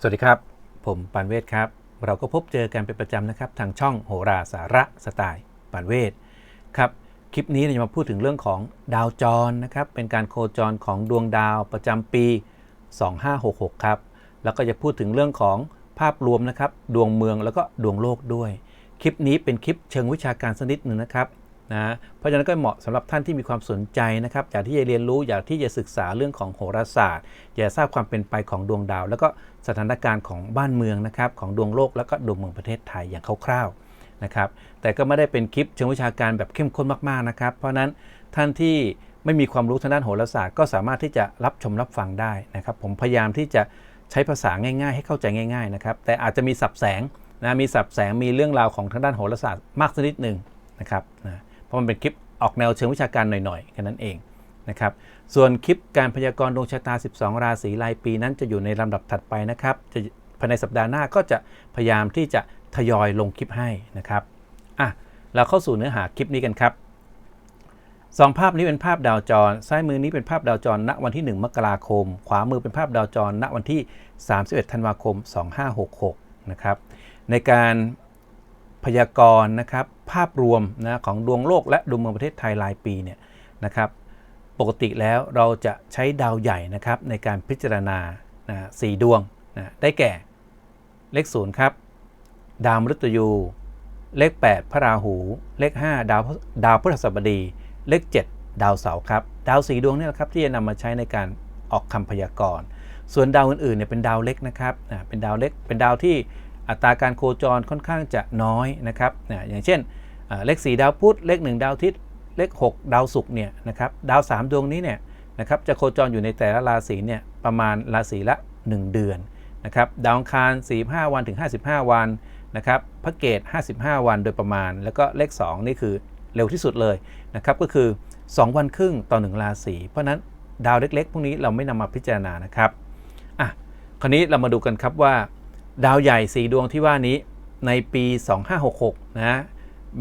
สวัสดีครับ ผมปานเวทครับ เราก็พบเจอกันเป็นประจำนะครับ ทางช่องโหราสาระสไตล์ปานเวทครับ คลิปนี้เราจะมาพูดถึงเรื่องของดาวจรนะครับ เป็นการโคจรของดวงดาวประจำปี 2566 ครับ แล้วก็จะพูดถึงเรื่องของภาพรวมนะครับ ดวงเมืองแล้วก็ดวงโลกด้วย คลิปนี้เป็นคลิปเชิงวิชาการสนิดหนึ่งนะครับนะเพราะฉะนั้นก็เหมาะสำหรับท่านที่มีความสนใจนะครับอยากที่จะเรียนรู้อยากที่จะศึกษาเรื่องของโหราศาสตร์อยากทราบความเป็นไปของดวงดาว แล้วก็ สถานการณ์ของบ้านเมืองนะครับของดวงโลกแล้วก็ดวงเมืองประเทศไทยอย่างคร่าวๆนะครับแต่ก็ไม่ได้เป็นคลิปเชิงวิชาการแบบเข้มข้นมากๆนะครับ เพราะฉะนั้นท่านที่ไม่มีความรู้ทางด้านโหราศาสตร์ ก็สามารถที่จะรับชมรับฟังได้นะครับ ผมพยายามที่จะใช้ภาษาง่ายๆ ให้เข้าใจง่ายๆนะครับแต่อาจจะมีสับแสงนะมีสับแสงมีเรื่องราวของทางด้านโหราศาสตร์มากสักนิดหนึ่งนะครับนะเพราะมันเป็นคลิปออกแนวเชิงวิชาการหน่อยๆแค่นั้นเอง นะครับ ส่วนคลิปการพยากรณ์ดวงชะตา 12 ราศีรายปีนั้นจะอยู่ในลำดับถัดไปนะครับจะภายในสัปดาห์หน้าก็จะพยายามที่จะทยอยลงคลิปให้นะครับอะเราเข้าสู่เนื้อหาคลิปนี้กันครับสองภาพนี้เป็นภาพดาวจร ซ้ายมือนี้เป็นภาพดาวจร ณ วันที่ 1 มกราคม ขวามือเป็นภาพดาวจร ณ วันที่ 31 ธันวาคม 2566 นะครับ ในการพยากรณ์นะครับ ภาพรวมนะของดวงโลกและดวงเมืองประเทศไทยรายปีเนี่ยนะครับ ปกติแล้วเราจะใช้ดาวใหญ่นะครับในการพิจารณานะสี่ดวงนะได้แก่เลขศูนย์ครับ ดาวมฤตยู เลข 8 พระราหู เลข 5 ดาวดาวพฤหัสบดี เลข 7 ดาวเสาร์ครับ ดาวสีดวงนี่แหละครับที่จะนำมาใช้ในการออกคำพยากรณ์ ส่วนดาวอื่นๆเนี่ยเป็นดาวเล็กนะครับนะเป็นดาวเล็ก เป็นดาวที่อัตราการโคจรค่อนข้างจะน้อยนะครับนะอย่างเช่น เลข 4 ดาวพุธ เลข 1 ดาวอาทิตย์ เลข 6 ดาวศุกร์เนี่ยนะครับดาว3ดวงนี้เนี่ยนะครับจะโคจรอยู่ในแต่ละราศีเนี่ยประมาณราศีละ 1 เดือนนะครับดาวอังคาร 45 วันถึง 55 วันนะครับพระเกต55 วันโดยประมาณ แล้วก็เลข 2 นี่คือเร็วที่สุดเลยนะครับก็คือ 2 วันครึ่งต่อ 1 ราศีเพราะฉะนั้นดาวเล็กๆ พวกนี้เราไม่นำมาพิจารณานะครับอะคราวนี้เรามาดูกันครับว่า ดาวใหญ่ 4 ดวงที่ว่านี้ในปี 2566 นะ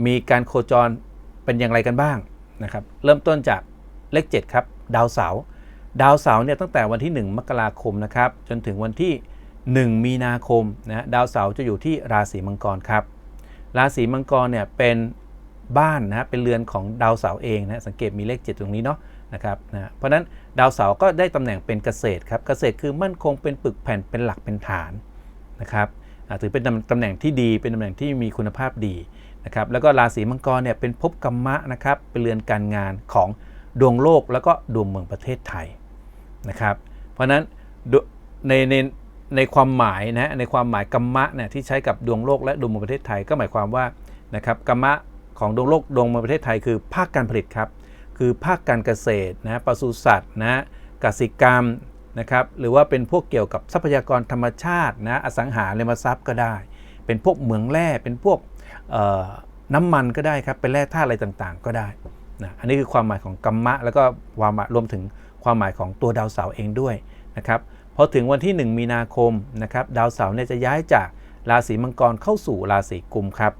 มีการโคจร เป็นอย่างไรกันบ้างนะครับ เริ่มต้นจากเลข7ครับ ดาวเสาร์ดาวเสาร์เนี่ยตั้งแต่วันที่ 1 มกราคมนะครับจนถึงวันที่ 1 มีนาคมนะดาวเสาร์จะอยู่ที่ราศีมังกรครับ ราศีมังกรเนี่ยเป็นบ้านนะเป็นเรือนของดาวเสาร์เองนะสังเกตมีเลข 7 ตรงนี้เนาะนะครับนะเพราะนั้นดาวเสาร์ก็ได้ตำแหน่งเป็นเกษตรครับเกษตรคือมั่นคงเป็นปึกแผ่นเป็นหลักเป็นฐานนะครับถือเป็นตำแหน่งที่ดีเป็นตำแหน่งที่มีคุณภาพดี นะครับแล้วก็ราศีมังกรเนี่ยเป็นภพกรรมะนะครับเป็นเรือนการงานของดวงโลกแล้วก็ดวงเมืองประเทศไทยนะครับเพราะฉะนั้นในในในความหมายนะในความหมายกรรมะเนี่ยที่ใช้กับดวงโลกและดวงเมืองประเทศไทยก็หมายความว่านะครับกรรมะของดวงโลกดวงเมืองประเทศไทยคือภาคการผลิตครับคือภาคการเกษตรนะปศุสัตว์นะกสิกรรมนะครับหรือว่าเป็นพวกเกี่ยวกับทรัพยากรธรรมชาตินะอสังหาริมทรัพย์ก็ได้ เป็นพวกเหมืองแร่เป็นพวก น้ำมันก็ได้ครับเป็นแร่ธาตุอะไรต่างๆ ก็ได้นะอันนี้คือความหมายของกรรมะ แล้วก็ความหมายรวมถึงความหมายของตัวดาวเสาร์เองด้วยนะครับพอถึงวันที่ 1 มีนาคมนะครับดาวเสาร์เนี่ยจะย้ายจากราศีมังกรเข้าสู่ราศีกุมครับ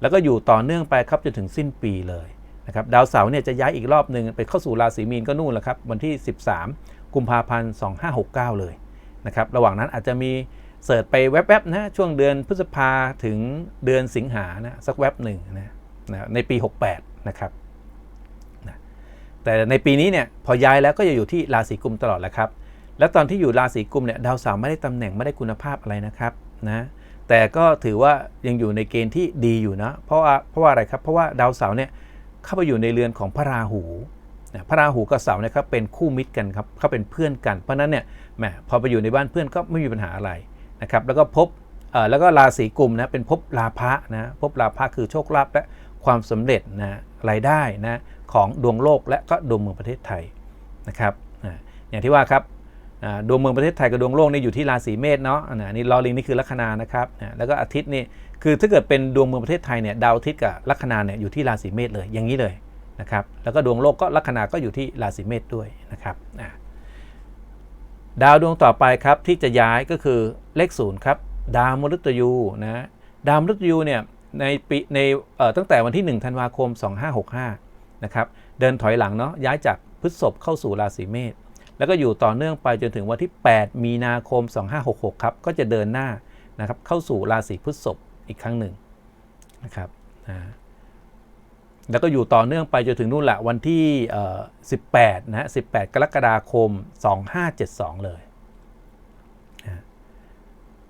แล้วก็อยู่ต่อเนื่องไปครับจนถึงสิ้นปีเลยนะครับดาวเสาร์เนี่ยจะย้ายอีกรอบหนึ่งไปเข้าสู่ราศีมีนก็นู่นแหละครับวันที่ 13 กุมภาพันธ์ 2569 เลยนะครับระหว่างนั้นอาจจะมี เสิร์ชไปแวบๆนะช่วงเดือนพฤษภาถึงเดือนสิงหานะสักแวบหนึ่งนะนะในปี 68 นะครับนะแต่ในปีนี้เนี่ยพอย้ายแล้วก็จะอยู่ที่ราศีกุมตลอดแหละครับ แล้วตอนที่อยู่ราศีกุมเนี่ยดาวเสาร์ไม่ได้ตำแหน่งไม่ได้คุณภาพอะไรนะครับนะแต่ก็ถือว่ายังอยู่ในเกณฑ์ที่ดีอยู่นะเพราะว่าเพราะว่าอะไรครับ เพราะว่าดาวเสาร์เนี่ยเข้าไปอยู่ในเรือนของพระราหูนะพระราหูกับเสาร์นี่ยครับเป็นคู่มิตรกันครับเขาเป็นเพื่อนกัน เพราะนั้นเนี่ยแหมพอไปอยู่ในบ้านเพื่อนก็ไม่มีปัญหาอะไร นะครับแล้วก็พบแล้วก็ราศีกุมนะเป็นภพลาภะนะภพลาภะคือโชคลาภและความสำเร็จนะรายได้นะของดวงโลกและก็ดวงเมืองประเทศไทยนะครับนะอย่างที่ว่าครับดวงเมืองประเทศไทยกับดวงโลกนี่อยู่ที่ราศีเมษเนาะนะนี่ลอลิงนี่คือลัคนานะครับนะแล้วก็อาทิตย์นี่คือถ้าเกิดเป็นดวงเมืองประเทศไทยเนี่ยดาวอาทิตย์กับลัคนาเนี่ยอยู่ที่ราศีเมษเลยอย่างนี้เลยนะครับแล้วก็ดวงโลกก็ลัคนาก็อยู่ที่ราศีเมษด้วยนะครับอะ ดาวดวงต่อไปครับที่จะย้ายก็คือเลขศูนย์ครับดาวมฤตยูนะดาวมฤตยูเนี่ยในปีในตั้งแต่วันที่ 1 ธันวาคม 2565 นะครับ เดินถอยหลังเนาะย้ายจากพฤษภเข้าสู่ราศีเมษแล้วก็อยู่ต่อเนื่องไปจนถึงวันที่ 8 มีนาคม 2566 ครับ ก็จะเดินหน้านะครับเข้าสู่ราศีพฤษภอีกครั้งหนึ่งนะครับอ่า แล้วก็อยู่ต่อเนื่องไปจนถึงนู่นแหละวันที่ 18 นะฮะ 18 กรกฎาคม 2572 เลย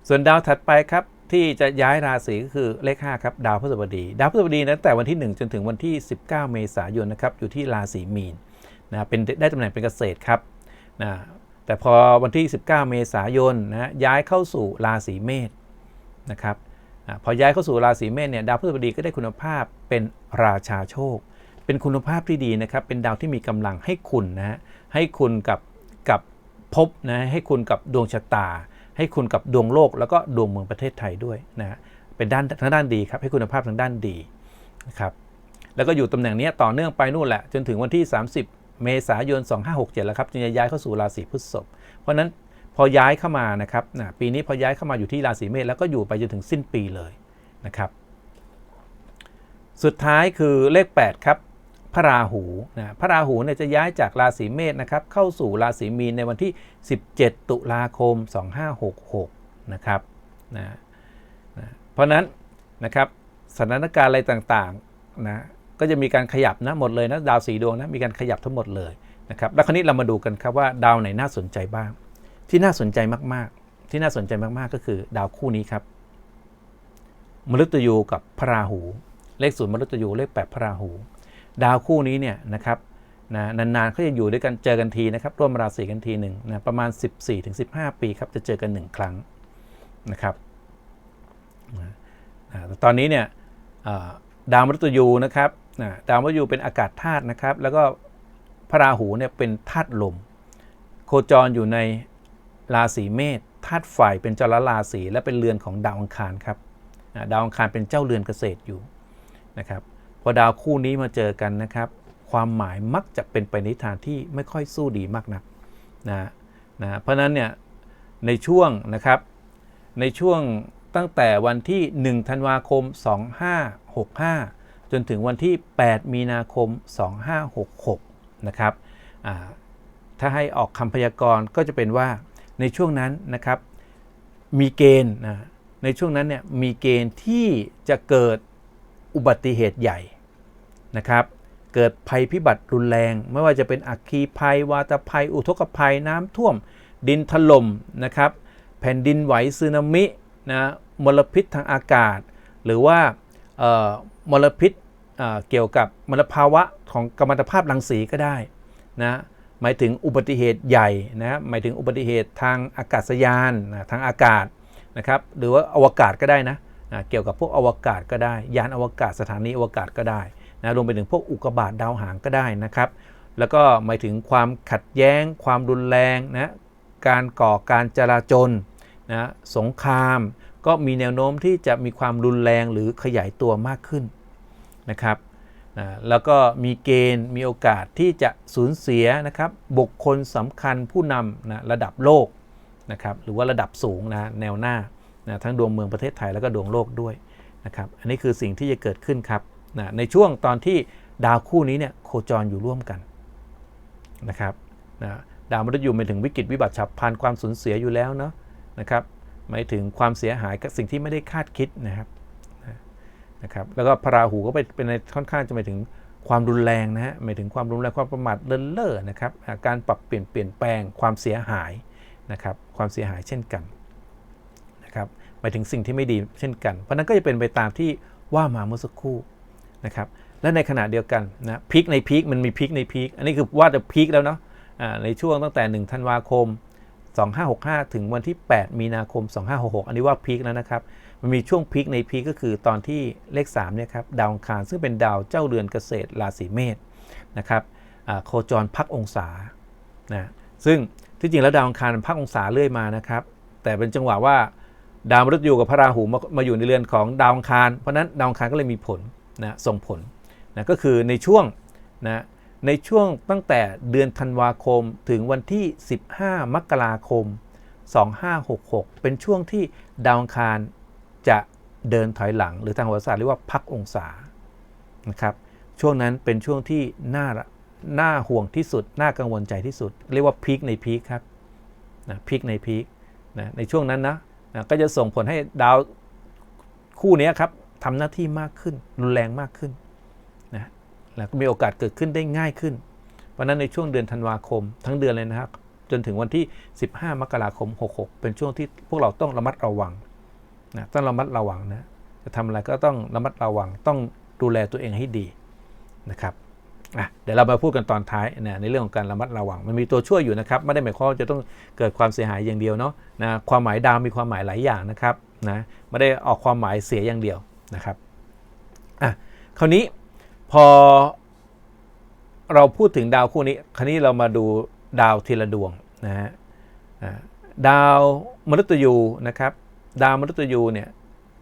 ส่วนดาวถัดไปครับ ที่จะย้ายราศีก็คือเลข 5 ครับ ดาวพฤหัสบดี ดาวพฤหัสบดีนะแต่วันที่ 1 จนถึงวันที่ 19 เมษายนนะครับ อยู่ที่ราศีมีนนะเป็นได้ตำแหน่งเป็นเกษตรครับนะแต่พอวันที่ 19 เมษายนนะย้ายเข้าสู่ราศีเมษนะครับ พอย้ายเข้าสู่ราศีเมษเนี่ยดาวพฤหัสบดีก็ได้คุณภาพเป็นราชาโชค เป็นคุณภาพที่ดีนะครับ เป็นดาวที่มีกำลังให้คุณนะฮะให้คุณกับกับภพนะให้คุณกับดวงชะตา ให้คุณกับดวงโลก แล้วก็ดวงเมืองประเทศไทยด้วยนะฮะเป็นด้านทางด้านดีครับให้คุณภาพทางด้านดีนะครับแล้วก็อยู่ตำแหน่งนี้ต่อเนื่องไปนู่นแหละ จนถึงวันที่ 30 เมษายน 2567 แล้วครับจึงจะย้ายเข้าสู่ราศีพฤษภเพราะนั้น พอย้ายเข้ามานะครับนะปีนี้พอย้ายเข้ามาอยู่ที่ราศีเมษแล้วก็อยู่ไปจนถึงสิ้นปีเลยนะครับ สุดท้ายคือเลข 8 ครับพระราหูนะพระราหูเนี่ยจะย้ายจากราศีเมษนะครับเข้าสู่ราศีมีนในวันที่ 17 ตุลาคม 2566นะครับนะนะเพราะฉะนั้นนะครับสถานการณ์อะไรต่างๆนะก็จะมีการขยับนะหมดเลยนะดาวสีดวงนะมีการขยับทั้งหมดเลยนะครับแล้วคราวนี้เรามาดูกันครับว่าดาวไหนน่าสนใจบ้าง ที่น่าสนใจมากๆ ที่น่าสนใจมากๆก็คือดาวคู่นี้ครับ มฤตยูกับพระราหู เลขศูนย์มฤตยูเลขแปดพระราหู ดาวคู่นี้เนี่ยนะครับนะนานๆเขาจะอยู่ด้วยกันเจอกันทีนะครับ ร่วมราศีกันทีหนึ่งนะประมาณ 14-15 ปีครับจะเจอกันหนึ่งครั้งนะครับนะตอนนี้เนี่ยดาวมฤตยูนะครับนะดาวมฤตยูเป็นอากาศธาตุนะครับ แล้วก็พระราหูเนี่ยเป็นธาตุลม โคจรอยู่ใน ราศีเมษธาตุไฟเป็นจรราศีและเป็นเรือนของดาวอังคารครับดาวอังคารเป็นเจ้าเรือนเกษตรอยู่นะครับพอดาวคู่นี้มาเจอกันนะครับ ความหมายมักจะเป็นไปในทางที่ไม่ค่อยสู้ดีมากนักนะนะเพราะนั้นเนี่ยในช่วงนะครับในช่วงตั้งแต่วันที่ 1 ธันวาคม 2565 จนถึงวันที่ 8 มีนาคม 2566 นะครับถ้าให้ออกคำพยากรณ์ก็จะเป็นว่า ในช่วงนั้นนะครับมีเกณฑ์นะในช่วงนั้นเนี่ยมีเกณฑ์ที่จะเกิดอุบัติเหตุใหญ่นะครับ เกิดภัยพิบัติรุนแรง ไม่ว่าจะเป็นอัคคีภัย วาตภัย อุทกภัยน้ำท่วม ดินถล่มนะครับ แผ่นดินไหวสึนามินะมลพิษทางอากาศ หรือว่ามลพิษเเกี่ยวกับมลภาวะของกัมมันตภาพรังสีก็ได้นะ หมายถึงอุบัติเหตุใหญ่นะหมายถึงอุบัติเหตุทางอากาศยานนะทางอากาศนะครับหรือว่าอวกาศก็ได้นะนะเกี่ยวกับพวกอวกาศก็ได้ ยานอวกาศสถานีอวกาศก็ได้นะรวมไปถึงพวกอุกกาบาตดาวหางก็ได้นะครับ แล้วก็หมายถึงความขัดแย้ง ความรุนแรงนะการก่อการจราจนนะสงคราม ก็มีแนวโน้มที่จะมีความรุนแรงหรือขยายตัวมากขึ้นนะครับ นะแล้วก็มีเกณฑ์มีโอกาสที่จะสูญเสียนะครับบุคคลสำคัญผู้นำนะระดับโลกนะครับหรือว่าระดับสูงนะแนวหน้านะทั้งดวงเมืองประเทศไทยแล้วก็ดวงโลกด้วยนะครับอันนี้คือสิ่งที่จะเกิดขึ้นครับนะในช่วงตอนที่ดาวคู่นี้เนี่ยโคจรอยู่ร่วมกันนะครับนะดาวมฤตยูหมายถึงวิกฤตวิบัติฉับพลันความสูญเสียอยู่แล้วเนาะนะครับหมายถึงความเสียหายกับสิ่งที่ไม่ได้คาดคิดนะครับ นะครับแล้วก็พระราหูก็ไปเป็นในค่อนข้างจะหมายถึงความรุนแรงนะฮะหมายถึงความรุนแรงความประมาทเลินเล่อนะครับการปรับเปลี่ยนเปลี่ยนแปลงความเสียหายนะครับความเสียหายเช่นกันนะครับหมายถึงสิ่งที่ไม่ดีเช่นกัน เพราะนั้นก็จะเป็นไปตามที่ว่ามาเมื่อสักครู่นะครับและในขณะเดียวกันนะพีคในพีคมันมีพีคในพีคอันนี้คือว่าจะพีคแล้วเนาะในช่วงตั้งแต่1ธันวาคม 2565 ถึงวันที่ 8 มีนาคม 2566 อันนี้ว่าพีคแล้วนะครับ มันมีช่วงพีคในพีคก็คือตอนที่เลข3เนี่ยครับดาวองคารซึ่งเป็นดาวเจ้าเรือนเกษตรราศีเมษนะครับโคจรพักองศานะซึ่งที่จริงแล้วดาวอังคารพักองศาเรื่อยมานะครับ แต่เป็นจังหวะว่าดาวมฤตยูกับพระราหูมามาอยู่ในเรือนของดาวอังคาร เพราะฉะนั้นดาวอังคารก็เลยมีผลนะส่งผลนะก็คือในช่วงนะในช่วงตั้งแต่เดือนธันวาคมถึงวันที่ 15 มกราคม 2566 เป็นช่วงที่ดาวอังคาร จะเดินถอยหลัง หรือทางโหราศาสตร์เรียกว่าพักองศานะครับช่วงนั้นเป็นช่วงที่น่าน่าห่วงที่สุด น่ากังวลใจที่สุด เรียกว่าพีคในพีคครับนะพีคในพีคนะในช่วงนั้นนะนะก็จะส่งผลให้ดาวคู่นี้ครับทำหน้าที่มากขึ้น รุนแรงมากขึ้นนะแล้วก็มีโอกาสเกิดขึ้นได้ง่ายขึ้น เพราะฉะนั้นในช่วงเดือนธันวาคม ทั้งเดือนเลยนะครับ จนถึงวันที่ 15 มกราคม 66 เป็นช่วงที่พวกเราต้องระมัดระวัง นะต้องระมัดระวังนะจะทำอะไรก็ต้องระมัดระวังต้องดูแลตัวเองให้ดีนะครับอะเดี๋ยวเรามาพูดกันตอนท้ายนะในเรื่องของการระมัดระวัง มันมีตัวช่วยอยู่นะครับ ไม่ได้หมายความว่าจะต้องเกิดความเสียหายอย่างเดียวเนาะนะความหมายดาวมีความหมายหลายอย่างนะครับนะไม่ได้ออกความหมายเสียอย่างเดียวนะครับอะคราวนี้พอเราพูดถึงดาวคู่นี้ คราวนี้เรามาดูดาวทีละดวงนะฮะดาวมฤตยูนะครับ ดาวมฤตยูเนี่ย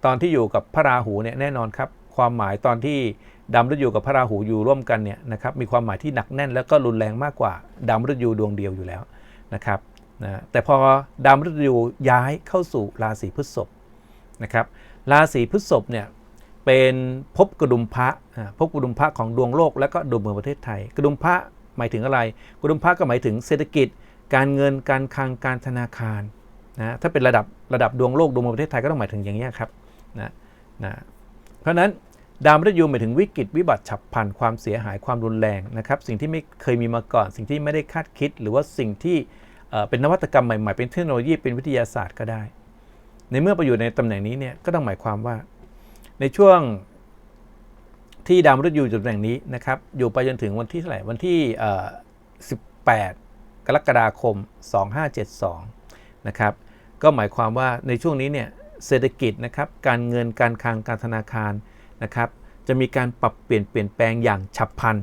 ตอนที่อยู่กับพระราหูเนี่ยแน่นอนครับความหมายตอนที่ดาวมฤตยูกับพระราหูอยู่ร่วมกันเนี่ยนะครับมีความหมายที่หนักแน่นแล้วก็รุนแรงมากกว่าดาวมฤตยูดวงเดียวอยู่แล้วนะครับนะแต่พอดาวมฤตยูย้ายเข้าสู่ราศีพฤษภนะครับราศีพฤษภเนี่ยเป็นภพกระดุมพระภพกระดุมพระของดวงโลกและก็ดวงเมืองประเทศไทย กระดุมพระหมายถึงอะไร กระดุมพระก็หมายถึงเศรษฐกิจ การเงินการคลังการธนาคาร นะถ้าเป็นระดับระดับดวงโลกดวงประเทศไทยก็ต้องหมายถึงอย่างนี้ครับนะนะเพราะนั้นดาวมฤตยูหมายถึงวิกฤตวิบัติฉับพลันความเสียหายความรุนแรงนะครับสิ่งที่ไม่เคยมีมาก่อน สิ่งที่ไม่ได้คาดคิด หรือว่าสิ่งที่เป็นนวัตกรรมใหม่ๆ เป็นเทคโนโลยีเป็นวิทยาศาสตร์ก็ได้ ในเมื่อไปอยู่ในตำแหน่งนี้เนี่ยก็ต้องหมายความว่า ในช่วงที่ดาวมฤตยูอยู่ตำแหน่งนี้นะครับอยู่ไปจนถึงวันที่เท่าไหร่วันที่ 18 กรกฎาคม 2572 นะครับก็หมายความว่าในช่วงนี้เนี่ยเศรษฐกิจนะครับการเงินการคลังการธนาคารนะครับจะมีการปรับเปลี่ยนเปลี่ยนแปลงอย่างฉับพลัน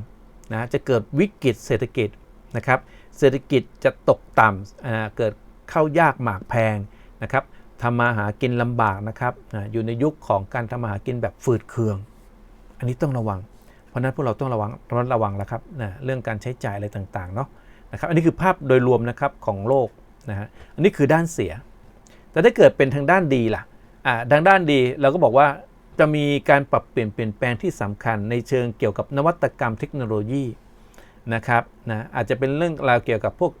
นะจะเกิดวิกฤตเศรษฐกิจนะครับเศรษฐกิจจะตกต่ำเกิดเข้ายากหมากแพงนะครับทำมาหากินลำบากนะครับอ่าอยู่ในยุคของการทำมาหากินแบบฝืดเคือง อันนี้ต้องระวัง เพราะฉะนั้นพวกเราต้องระวังระมัดระวังแล้วครับนะเรื่องการใช้จ่ายอะไรต่างๆเนาะนะครับอันนี้คือภาพโดยรวมนะครับของโลก นะฮะอันนี้คือด้านเสีย แต่ถ้าเกิดเป็นทางด้านดีล่ะอ่าทางด้านดีเราก็บอกว่าจะมีการปรับเปลี่ยนเปลี่ยนแปลงที่สำคัญในเชิงเกี่ยวกับนวัตกรรมเทคโนโลยีนะครับนะอาจจะเป็นเรื่องราวเกี่ยวกับพวก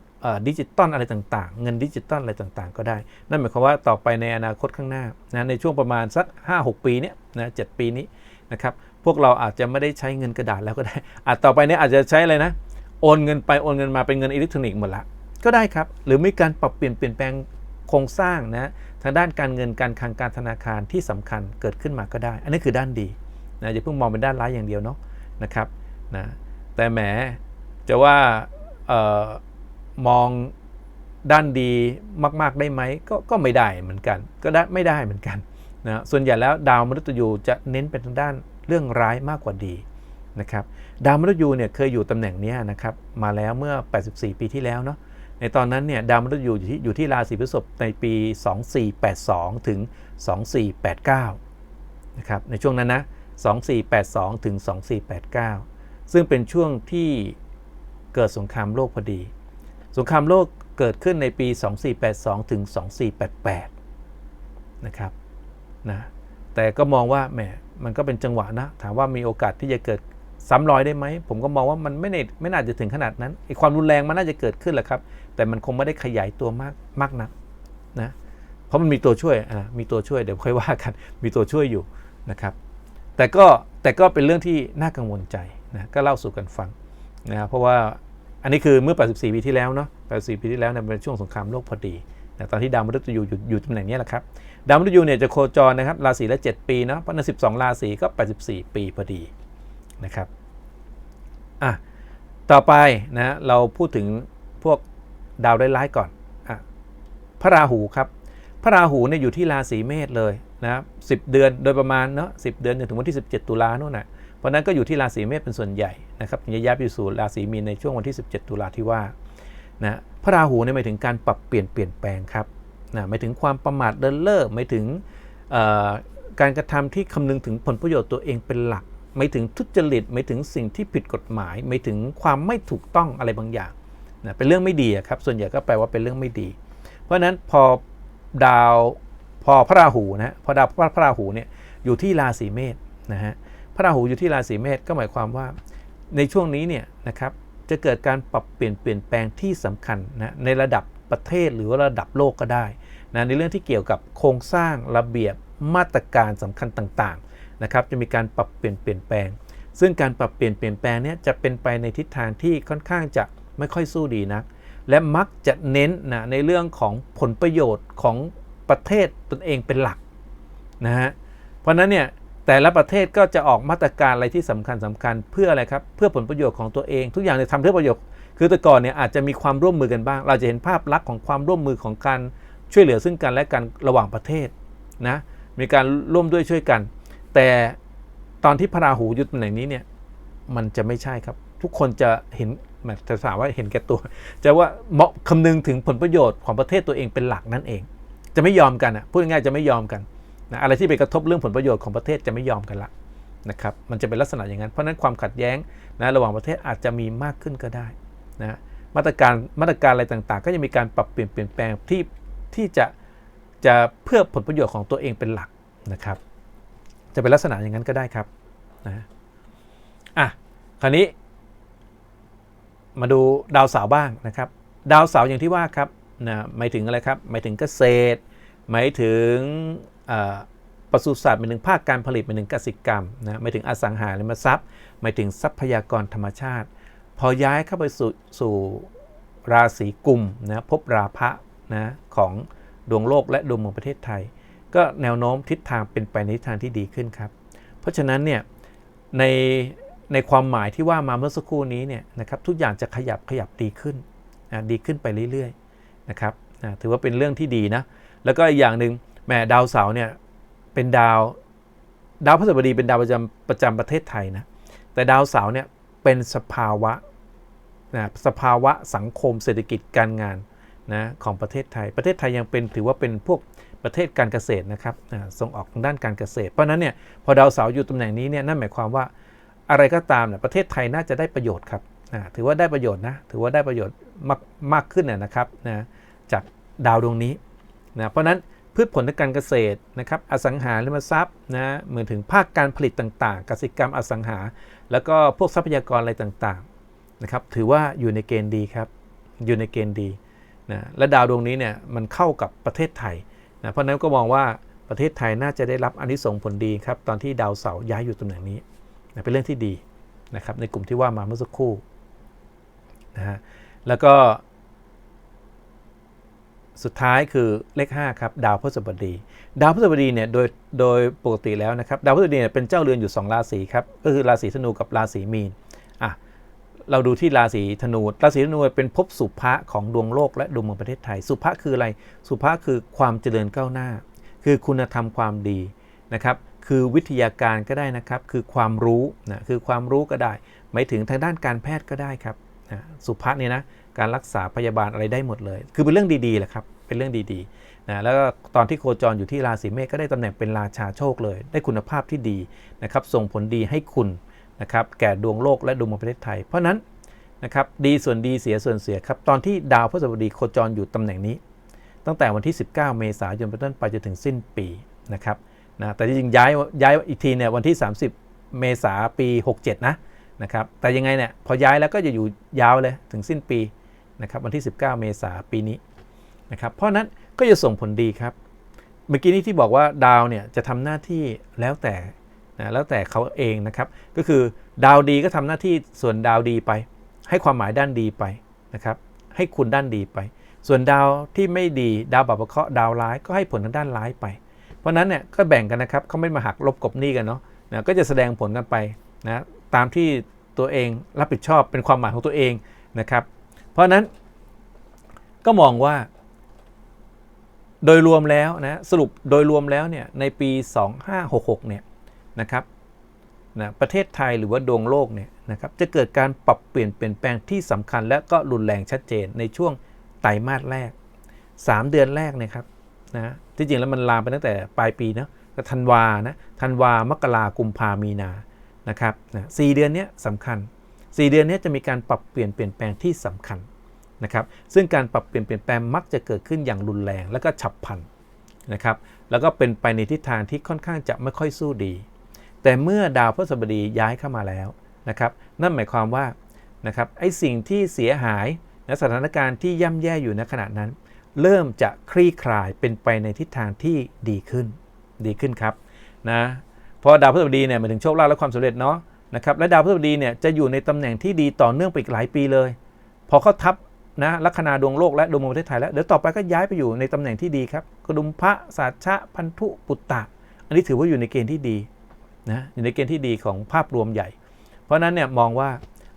ดิจิตอลอะไรต่างๆ เงินดิจิตอลอะไรต่างๆ ก็ได้ นั่นหมายความว่าต่อไปในอนาคตข้างหน้านะในช่วงประมาณสัก 5-6 ปีเนี้ยนะเปีนี้นะครับพวกเราอาจจะไม่ได้ใช้เงินกระดาษแล้วก็ได้อาจต่อไปนี้อาจจะใช้อะไรนะ โอนเงินไปโอนเงินมาเป็นเงินอิเล็กทรอนิกส์หมดละ ก็ได้ครับ หรือมีการปรับเปลี่ยนเปลี่ยนแปลงโครงสร้างนะทางด้านการเงินการคลังการธนาคารที่สำคัญเกิดขึ้นมาก็ได้ อันนี้คือด้านดีนะอย่าเพิ่งมองเป็นด้านร้ายอย่างเดียวเนาะนะครับนะแต่แหมจะว่าออมองด้านดีมากๆได้ไหมก็ก็ไม่ได้เหมือนกัน ก็ได้ไม่ได้เหมือนกันนะส่วนใหญ่แล้วดาวมฤตยูจะเน้นเป็นทางด้านเรื่องร้ายมากกว่าดีนะครับดาวมฤตยูเนี่ยเคยอยู่ตำแหน่งนี้นะครับมาแล้วเมื่อ 84 ปีที่แล้วเนาะ ในตอนนั้นเนี่ยดาวมฤตยูอยู่ที่อยู่ที่ราศีพฤษภในปี 2482 ถึง 2489 นะครับในช่วงนั้นนะ 2482 ถึง 2489 ซึ่งเป็นช่วงที่เกิดสงครามโลกพอดี สงครามโลกเกิดขึ้นในปี 2482 ถึง 2488 นะครับนะแต่ก็มองว่าแหมมันก็เป็นจังหวะนะ ถามว่ามีโอกาสที่จะเกิด ซ้ำรอยได้ไหม ผมก็มองว่ามันไม่ได้ไม่น่าจะถึงขนาดนั้นไอ้ความรุนแรงมันน่าจะเกิดขึ้นแหละครับ แต่มันคงไม่ได้ขยายตัวมากมากนักนะเพราะมันมีตัวช่วยอ่ามีตัวช่วยเดี๋ยวค่อยว่ากันมีตัวช่วยอยู่นะครับ แต่ก็แต่ก็เป็นเรื่องที่น่ากังวลใจนะก็เล่าสู่กันฟังนะเพราะว่าอันนี้คือเมื่อ 84 ปีที่แล้วเนาะ 84 ปีที่แล้วเนี่ยเป็นช่วงสงครามโลกพอดีนะตอนที่ดาวมฤตยูอยู่อยู่ตำแหน่งนี้แหละครับ ดาวมฤตยูเนี่ยจะโคจรนะครับราศีละ 7 ปีเนาะ เพราะใน12 ราศีก็ 84 ปีพอดี นะครับอะต่อไปนะเราพูดถึงพวกดาวร้ายๆก่อนอะพระราหูครับ พระราหูเนี่ยอยู่ที่ราศีเมษเลยนะครับสิเดือนโดยประมาณเนาะสิเดือนจนถึงวันที่ 17 ตุลาโน่นนะเพราะนั้นก็อยู่ที่ราศีเมษเป็นส่วนใหญ่นะครับถึงจะย้ายไปสู่ราศีมีนในช่วงวันที่ 17 ตุลาที่ว่านะพระราหูเนี่ยหมายถึงการปรับเปลี่ยนเปลี่ยนแปลงครับนะหมายถึงความประมาทเดินเล่อหมายถึงการกระทำที่คำนึงถึงผลประโยชน์ตัวเองเป็นหลัก ไม่ถึงทุจริตไม่ถึงสิ่งที่ผิดกฎหมาย ไม่ถึงความไม่ถูกต้องอะไรบางอย่างนะเป็นเรื่องไม่ดีครับ ส่วนใหญ่ก็แปลว่าเป็นเรื่องไม่ดี เพราะฉะนั้นพอดาวพอพระราหูนะพอดาวพระพระราหูเนี่ยอยู่ที่ราศีเมษนะฮะพระราหูอยู่ที่ราศีเมษก็หมายความว่า ในช่วงนี้เนี่ยนะครับจะเกิดการปรับเปลี่ยนเปลี่ยนแปลงที่สำคัญนะในระดับประเทศหรือว่าระดับโลกก็ได้นะในเรื่องที่เกี่ยวกับโครงสร้างระเบียบมาตรการสำคัญต่าง นะครับจะมีการปรับเปลี่ยนเปลี่ยนแปลง ซึ่งการปรับเปลี่ยนเปลี่ยนแปลงเนี้จะเป็นไปในทิศทางที่ค่อนข้างจะไม่ค่อยสู้ดีนัก และมักจะเน้นนะในเรื่องของผลประโยชน์ของประเทศตนเองเป็นหลักนะฮะเพราะนั้นเนี่ยแต่ละประเทศก็จะออกมาตรการอะไรที่สำคัญสำคัญเพื่ออะไรครับเพื่อผลประโยชน์ของตัวเองทุกอย่างเนี่ยทำเพื่อประโยชน์คือแต่ก่อนเนี่ยอาจจะมีความร่วมมือกันบ้าง เราจะเห็นภาพลักษณ์ของความร่วมมือของการช่วยเหลือซึ่งกันและกันระหว่างประเทศนะมีการร่วมด้วยช่วยกัน แต่ตอนที่พระราหูยุดตำแหน่งนี้เนี่ย มันจะไม่ใช่ครับ ทุกคนจะเห็นแหมจะถาว่าเห็นแก่ตัว จะว่าเหมาะคำนึงถึงผลประโยชน์ของประเทศตัวเองเป็นหลักนั่นเอง จะไม่ยอมกันอะพูดง่ายๆจะไม่ยอมกันนะอะไรที่ไปกระทบเรื่องผลประโยชน์ของประเทศจะไม่ยอมกันละนะครับมันจะเป็นลักษณะอย่างนั้น เพราะฉะนั้นความขัดแย้งนะระหว่างประเทศอาจจะมีมากขึ้นก็ได้นะมาตรการมาตรการอะไรต่างๆ ก็จะมีการปรับเปลี่ยนเปลี่ยนแปลงที่ที่จะจะเพื่อผลประโยชน์ของตัวเองเป็นหลักนะครับ จะเป็นลักษณะอย่างนั้นก็ได้ครับนะอะคราวนี้ มาดูดาวเสาร์บ้างนะครับ ดาวเสาร์อย่างที่ว่าครับนะหมายถึงอะไรครับหมายถึงเกษตร หมายถึงปศุสัตว์หมายถึงภาคการผลิตหมายถึงเกษตรกรรมนะหมายถึงอสังหาริมทรัพย์หมายถึงทรัพยากรธรรมชาติ พอย้ายเข้าไปสู่สู่ราศีกุมนะพบราพะนะของดวงโลกและดวงเมืองประเทศไทย ก็แนวโน้มทิศทางเป็นไปในทิศทางที่ดีขึ้นครับ เพราะฉะนั้นเนี่ยในในความหมายที่ว่ามาเมื่อสักครู่นี้เนี่ยนะครับทุกอย่างจะขยับขยับดีขึ้นนะดีขึ้นไปเรื่อยๆนะครับนะถือว่าเป็นเรื่องที่ดีนะแล้วก็อีกอย่างหนึ่งแหมดาวเสาร์เนี่ยเป็นดาวดาวพฤหัสบดีเป็นดาวประจำประจำประเทศไทยนะแต่ดาวเสาร์เนี่ยเป็นสภาวะนะสภาวะสังคมเศรษฐกิจการงานนะของประเทศไทย ประเทศไทยยังเป็นถือว่าเป็นพวก ประเทศการเกษตรนะครับส่งออกทางด้านการเกษตร เพราะนั้นเนี่ยพอดาวเสาร์อยู่ตำแหน่งนี้เนี่ยนั่นหมายความว่าอะไรก็ตามเนี่ยประเทศไทยน่าจะได้ประโยชน์ครับถือว่าได้ประโยชน์นะถือว่าได้ประโยชน์มากมากขึ้นนะนะครับนะจากดาวดวงนี้นะเพราะฉะนั้นพืชผลทางการเกษตรนะครับอสังหาริมทรัพย์นะเหมือนถึงภาคการผลิตต่างๆกสิกรรมอสังหา แล้วก็พวกทรัพยากรอะไรต่างๆนะครับถือว่าอยู่ในเกณฑ์ดีครับอยู่ในเกณฑ์ดีนะและดาวดวงนี้เนี่ยมันเข้ากับประเทศไทย นะเพราะนั้นก็มองว่าประเทศไทยน่าจะได้รับอานิสงผลดีครับตอนที่ดาวเสาร์ย้ายอยู่ตำแหน่งนี้นะเป็นเรื่องที่ดีนะครับในกลุ่มที่ว่ามาเมื่อสักครู่นะฮะแล้วก็ สุดท้ายคือเลข5ครับดาวพฤหัสบดี ดาวพฤหัสบดีเนี่ยโดยโดยปกติแล้วนะครับดาวพฤหัสบดีเนี่ยเป็นเจ้าเรือนอยู่ 2 ราศีครับก็คือราศีธนูกับราศีมีน เราดูที่ราศีธนู ราศีธนูเป็นภพสุภะของดวงโลกและดวงเมืองประเทศไทย สุภะคืออะไร สุภะคือความเจริญก้าวหน้า คือคุณธรรมความดีนะครับ คือวิทยาการก็ได้นะครับ คือความรู้นะ คือความรู้ก็ได้ หมายถึงทางด้านการแพทย์ก็ได้ครับนะสุภะเนี่ยนะ การรักษาพยาบาลอะไรได้หมดเลย คือเป็นเรื่องดีๆแหละครับ เป็นเรื่องดีๆนะ แล้วก็ตอนที่โคจรอยู่ที่ราศีเมษก็ได้ตำแหน่งเป็นราชาโชคเลย ได้คุณภาพที่ดีนะครับ ส่งผลดีให้คุณ นะครับแก่ดวงโลกและดวงประเทศไทย เพราะนั้นนะครับดีส่วนดีเสียส่วนเสียครับตอนที่ดาวพฤหัสบดีโคจรอยู่ตำแหน่งนี้ ตั้งแต่วันที่ 19 เมษายนเป็นต้นไปจนถึงสิ้นปีนะครับนะแต่จริงย้ายย้ายอีกทีเนี่ยวันที่ 30 เมษาปี 67 นะนะครับแต่ยังไงเนี่ยพอย้ายแล้วก็จะอยู่ยาวเลยถึงสิ้นปีนะครับวันที่ 19 เมษาปีนี้นะครับเพราะนั้นก็จะส่งผลดีครับ เมื่อกี้นี้ที่บอกว่าดาวเนี่ยจะทำหน้าที่แล้วแต่ นะแล้วแต่เขาเองนะครับ ก็คือดาวดีก็ทำหน้าที่ส่วนดาวดีไป ให้ความหมายด้านดีไปนะครับ ให้คุณด้านดีไป ส่วนดาวที่ไม่ดีดาวบาปเคราะห์ดาวร้ายก็ให้ผลทางด้านร้ายไป เพราะนั้นเนี่ยก็แบ่งกันนะครับเขาไม่มาหักลบกบหนี้กันเนาะนะก็จะแสดงผลกันไปนะตามที่ตัวเองรับผิดชอบเป็นความหมายของตัวเองนะครับ เพราะนั้นก็มองว่า โดยรวมแล้วนะสรุปโดยรวมแล้วเนี่ยในปี 2566เนี่ย นะครับนะประเทศไทยหรือว่าดวงโลกเนี่ยนะครับจะเกิดการปรับเปลี่ยนเปลี่ยนแปลงที่สำคัญและก็รุนแรงชัดเจนในช่วงไตรมาสแรก 3 เดือนแรกนะครับนะที่จริงแล้วมันลามไปตั้งแต่ปลายปีเนาะก็ธันวานะธันวามกรากุมภามีนานะครับนะสเดือนนี้สำคัญ 4 เดือนนี้จะมีการปรับเปลี่ยนเปลี่ยนแปลงที่สำคัญนะครับซึ่งการปรับเปลี่ยนเปลี่ยนแปลงมักจะเกิดขึ้นอย่างรุนแรง และก็ฉับพลันนะครับแล้วก็เป็นไปในทิศทางที่ค่อนข้างจะไม่ค่อยสู้ดี แต่เมื่อดาวพฤหัสบดีย้ายเข้ามาแล้วนะครับนั่นหมายความว่านะครับไอ้สิ่งที่เสียหายและสถานการณ์ที่ย่ำแย่อยู่ในขณะนั้น เริ่มจะคลี่คลายเป็นไปในทิศทางที่ดีขึ้นดีขึ้นครับนะเพราะดาวพฤหัสบดีเนี่ยหมายถึงโชคลาภและความสำเร็จเนาะนะครับและดาวพฤหัสบดีเนี่ยจะอยู่ในตำแหน่งที่ดีต่อเนื่องไปอีกหลายปีเลย พอเขาทับนะลัคนาดวงโลกและดวงเมืองประเทศไทยแล้วเดี๋ยวต่อไปก็ย้ายไปอยู่ในตำแหน่งที่ดีครับกระดุมพระสาชะพันธุปุตตะ อันนี้ถือว่าอยู่ในเกณฑ์ที่ดี นะอยู่ในเกณฑ์ที่ดีของภาพรวมใหญ่ เพราะนั้นเนี่ยมองว่า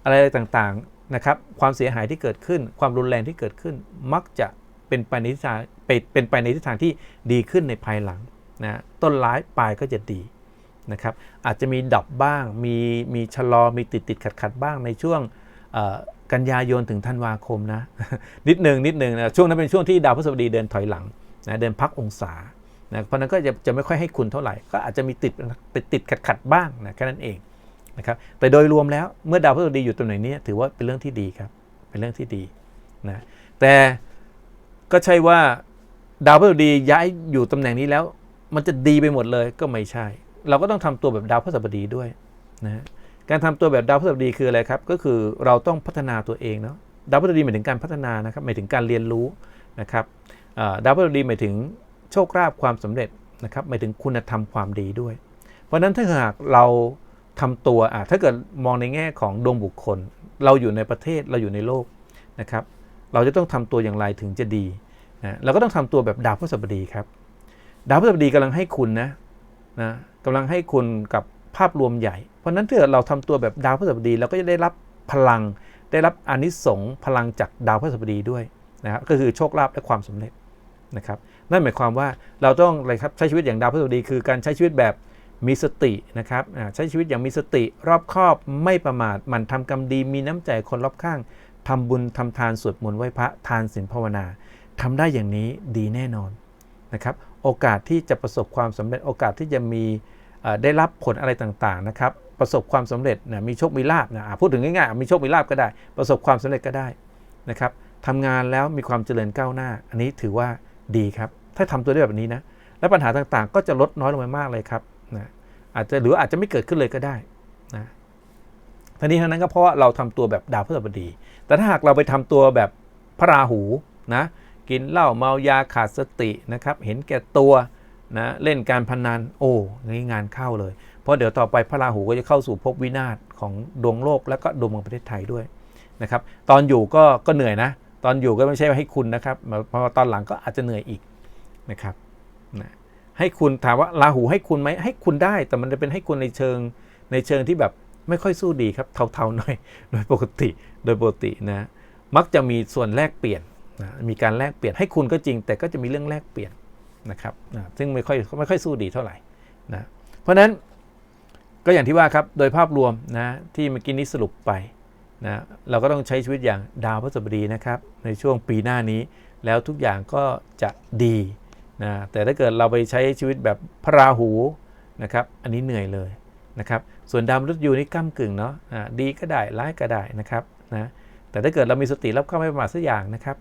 อะไรต่างๆนะครับความเสียหายที่เกิดขึ้น ความรุนแรงที่เกิดขึ้น มักจะเป็นไปในทิศทางเป็นไปในทิศทางที่ดีขึ้นในภายหลังนะต้นร้ายปลายก็จะดีนะครับอาจจะมีดับบ้าง มีมีชะลอมีติดติดขัดขัดบ้างในช่วงกันยายนถึงธันวาคมนะนิดหนึ่งนิดหนึ่งนะช่วงนั้นเป็นช่วงที่ดาวพฤหัสบดีเดินถอยหลังนะเดินพักองศา นะเพราะนั้นก็จะจะไม่ค่อยให้คุณเท่าไหร่ ก็อาจจะมีติดไปติดขัดขัดบ้างนะแค่นั้นเองนะครับแต่โดยรวมแล้วเมื่อดาวพฤหัสบดีอยู่ตำแหน่งนี้ถือว่าเป็นเรื่องที่ดีครับเป็นเรื่องที่ดีนะแต่ก็ใช่ว่าดาวพฤหัสบดีย้ายอยู่ตำแหน่งนี้แล้ว มันจะดีไปหมดเลยก็ไม่ใช่ เราก็ต้องทำตัวแบบดาวพฤหัสบดีด้วยนะการทำตัวแบบดาวพฤหัสบดีคืออะไรครับ ก็คือเราต้องพัฒนาตัวเองเนาะดาวพฤหัสบดีหมายถึงการพัฒนานะครับหมายถึงการเรียนรู้นะครับดาวพฤหัสบดีหมายถึง โชคลาภความสำเร็จนะครับหมายถึงคุณธรรมความดีด้วย เพราะฉะนั้นถ้าหากเราทำตัวอะถ้าเกิดมองในแง่ของดวงบุคคล เราอยู่ในประเทศเราอยู่ในโลกนะครับ เราจะต้องทำตัวอย่างไรถึงจะดีนะเราก็ต้องทำตัวแบบดาวพฤหัสบดีครับ ดาวพฤหัสบดีกำลังให้คุณนะนะกำลังให้คุณกับภาพรวมใหญ่ เพราะนั้นถ้าเกิดเราทำตัวแบบดาวพฤหัสบดีเราก็จะได้รับพลัง ได้รับอนิสงส์พลังจากดาวพฤหัสบดีด้วยนะครับก็คือโชคลาภและความสำเร็จ นะครับนั่นหมายความว่าเราต้องอะไรครับใช้ชีวิตอย่างดาวพฤหัสบดีคือการใช้ชีวิตแบบมีสตินะครับใช้ชีวิตอย่างมีสติรอบคอบไม่ประมาทหมันทำกรรมดีมีน้ำใจคนรอบข้างทำบุญทำทานสวดมนต์ไหว้พระทานศีลภาวนาทำได้อย่างนี้ดีแน่นอนนะครับโอกาสที่จะประสบความสำเร็จโอกาสที่จะมีได้รับผลอะไรต่างๆนะครับประสบความสำเร็จนะมีโชคมีลาบนะพูดถึงง่ายๆมีโชคมีลาบก็ได้ ประสบความสำเร็จก็ได้นะครับทำงานแล้วมีความเจริญก้าวหน้า อันนี้ถือว่า ดีครับ ถ้าทำตัวได้แบบนี้นะ และปัญหาต่างๆ ก็จะลดน้อยลงไปมากเลยครับนะอาจจะหรืออาจจะไม่เกิดขึ้นเลยก็ได้นะทั้งนี้ทั้งนั้นก็เพราะเราทำตัวแบบดาวพฤหัสบดี แต่ถ้าหากเราไปทำตัวแบบพระราหูนะ กินเหล้าเมายาขาดสตินะครับ เห็นแก่ตัวนะเล่นการพนันโอ้งี้งานเข้าเลย เพราะเดี๋ยวต่อไปพระราหูก็จะเข้าสู่ภพวินาศของดวงโลกและก็ดวงเมืองประเทศไทยด้วยนะครับ ตอนอยู่ก็ก็เหนื่อยนะ ตอนอยู่ก็ไม่ใช่ว่าให้คุณนะครับพอตอนหลังก็อาจจะเหนื่อยอีกนะครับนะให้คุณถามว่าราหูให้คุณไหมให้คุณได้ แต่มันจะเป็นให้คุณในเชิงในเชิงที่แบบไม่ค่อยสู้ดีครับเทาๆหน่อยโดยปกติโดยปกตินะมักจะมีส่วนแลกเปลี่ยนนะมีการแลกเปลี่ยนให้คุณก็จริง แต่ก็จะมีเรื่องแลกเปลี่ยนนะครับนะซึ่งไม่ค่อยไม่ค่อยสู้ดีเท่าไหร่นะเพราะฉะนั้นก็อย่างที่ว่าครับโดยภาพรวมนะที่เมื่อกี้นี้สรุปไป นะเราก็ต้องใช้ชีวิตอย่างดาวพฤหัสบดีนะครับ ในช่วงปีหน้านี้ แล้วทุกอย่างก็จะดีนะแต่ถ้าเกิดเราไปใช้ชีวิตแบบพระราหูนะครับอันนี้เหนื่อยเลยนะครับส่วนดาวมฤตยูนี่ก้ากึ่งเนาะอ่าดีก็ได้ร้ายก็ได้นะครับนะแต่ถ้าเกิดเรามีสติรับเข้าไม่ประมาทสักอย่างนะครับ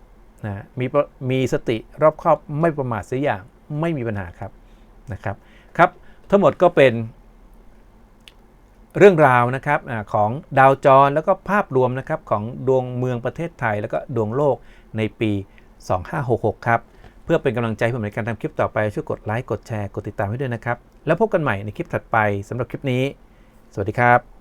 นะมีมีสติรอบครอบไม่ประมาทเสียอย่างไม่มีปัญหาครับนะครับครับ ทั้งหมดก็เป็น เรื่องราวนะครับของดาวจรแล้วก็ภาพรวมนะครับของดวงเมืองประเทศไทย แล้วก็ดวงโลกในปี 2566 ครับ เพื่อเป็นกำลังใจผมในการทำคลิปต่อไป ช่วยกดไลค์กดแชร์กดติดตามให้ด้วยนะครับ แล้วพบกันใหม่ในคลิปถัดไปสำหรับคลิปนี้ สวัสดีครับ